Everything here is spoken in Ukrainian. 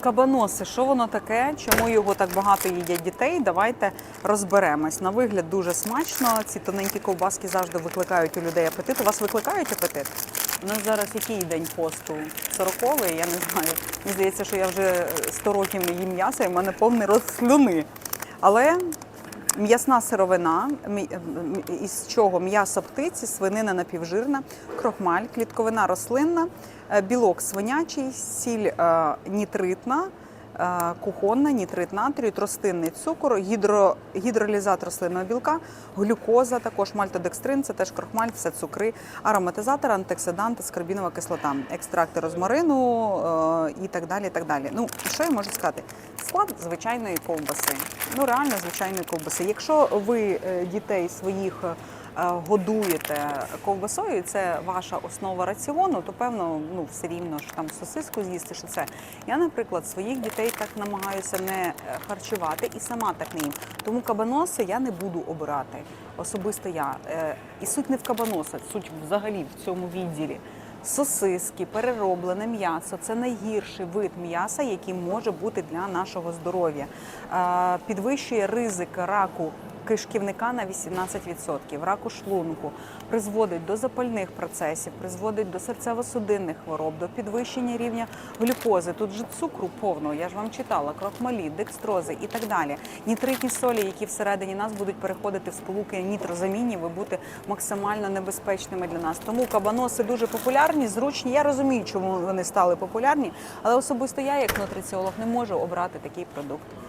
Кабаноси, що воно таке? Чому його так багато їдять дітей? Давайте розберемось. На вигляд дуже смачно. Ці тоненькі ковбаски завжди викликають у людей апетит. У вас викликають апетит? У нас зараз який день посту? Сороковий, я не знаю. Мені здається, що я вже 100 років не їм м'ясо і в мене повний рот слюни. Але М'ясна сировина, мі- із чого м'ясо птиці, свинина напівжирна, крохмаль, клітковина рослинна, е, білок свинячий, сіль е, нітритна, е, кухонна, нітрит натрію, тростинний цукор, гідро, гідролізат рослинного білка, глюкоза, також мальтодекстрин, це теж крохмаль, все цукри, ароматизатор, антиоксиданти, скарбінова кислота, екстракти розмарину е, і так далі. І так далі. Ну, що я можу сказати? Склад звичайної ковбаси. Ну, реально звичайної ковбаси. Якщо ви е, дітей своїх е, годуєте ковбасою, це ваша основа раціону, то певно, ну все рівно що там сосиску з'їсти, що це. Я, наприклад, своїх дітей так намагаюся не е, харчувати і сама так не їм. Тому кабаноси я не буду обирати. Особисто я. І суть не в кабаносах, суть взагалі в цьому відділі. Сосиски, перероблене м'ясо це найгірший вид м'яса, який може бути для нашого здоров'я. Підвищує ризик раку кишківника на 18%, раку шлунку, призводить до запальних процесів, призводить до серцево-судинних хвороб, до підвищення рівня глюкози. Тут же цукру повно, я ж вам читала, крохмалі, декстрози і так далі. Нітритні солі, які всередині нас будуть переходити в сполуки нітрозамінів і бути максимально небезпечними для нас. Тому кабаноси дуже популярні, зручні. Я розумію, чому вони стали популярні, але особисто я, як нутриціолог, не можу обрати такий продукт.